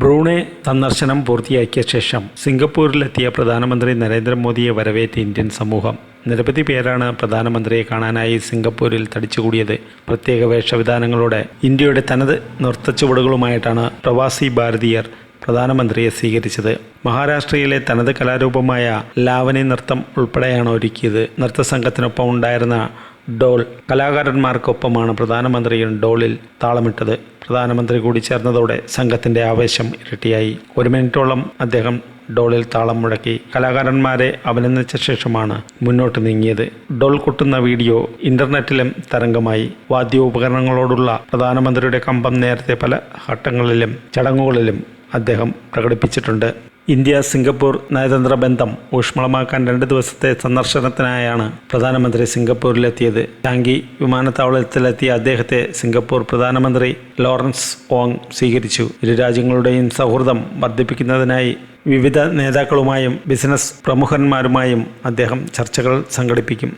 Brunei സന്ദർശനം പൂർത്തിയാക്കിയ ശേഷം സിംഗപ്പൂരിലെത്തിയ പ്രധാനമന്ത്രി നരേന്ദ്രമോദിയെ വരവേറ്റ ഇന്ത്യൻ സമൂഹം. നിരവധി പേരാണ് പ്രധാനമന്ത്രിയെ കാണാനായി സിംഗപ്പൂരിൽ തടിച്ചുകൂടിയത്. പ്രത്യേക വേഷവിധാനങ്ങളോടെ ഇന്ത്യയുടെ തനത് നൃത്തച്ചുവടുകളുമായിട്ടാണ് പ്രവാസി ഭാരതീയർ പ്രധാനമന്ത്രിയെ സ്വീകരിച്ചത്. മഹാരാഷ്ട്രയിലെ തനത് കലാരൂപമായ ലാവനി നൃത്തം ഉൾപ്പെടെയാണ് ഒരുക്കിയത്. നൃത്തസംഘത്തിനൊപ്പം ഉണ്ടായിരുന്ന ഡോൾ. കലാകാരന്മാർക്കൊപ്പമാണ് പ്രധാനമന്ത്രിയും ഡോളിൽ താളമിട്ടത്. പ്രധാനമന്ത്രി കൂടി ചേർന്നതോടെ സംഘത്തിന്റെ ആവേശം ഇരട്ടിയായി. ഒരു മിനിറ്റോളം അദ്ദേഹം ഡോളിൽ താളം മുഴക്കി. കലാകാരന്മാരെ അഭിനന്ദിച്ച ശേഷമാണ് മുന്നോട്ട് നീങ്ങിയത്. Doll കൊട്ടുന്ന video ഇന്റർനെറ്റിലും തരംഗമായി. വാദ്യോപകരണങ്ങളോടുള്ള പ്രധാനമന്ത്രിയുടെ കമ്പം നേരത്തെ പല ഘട്ടങ്ങളിലും ചടങ്ങുകളിലും അദ്ദേഹം പ്രകടിപ്പിച്ചിട്ടുണ്ട്. ഇന്ത്യ സിംഗപ്പൂർ നയതന്ത്ര ബന്ധം ഊഷ്മളമാക്കാൻ രണ്ട് ദിവസത്തെ സന്ദർശനത്തിനായാണ് പ്രധാനമന്ത്രി സിംഗപ്പൂരിലെത്തിയത്. ടാങ്കി വിമാനത്താവളത്തിലെത്തിയ അദ്ദേഹത്തെ സിംഗപ്പൂർ പ്രധാനമന്ത്രി ലോറൻസ് ഓങ് സ്വീകരിച്ചു. ഇരു രാജ്യങ്ങളുടെയും സൗഹൃദം വർദ്ധിപ്പിക്കുന്നതിനായി വിവിധ നേതാക്കളുമായും ബിസിനസ് പ്രമുഖന്മാരുമായും അദ്ദേഹം ചർച്ചകൾ സംഘടിപ്പിക്കും.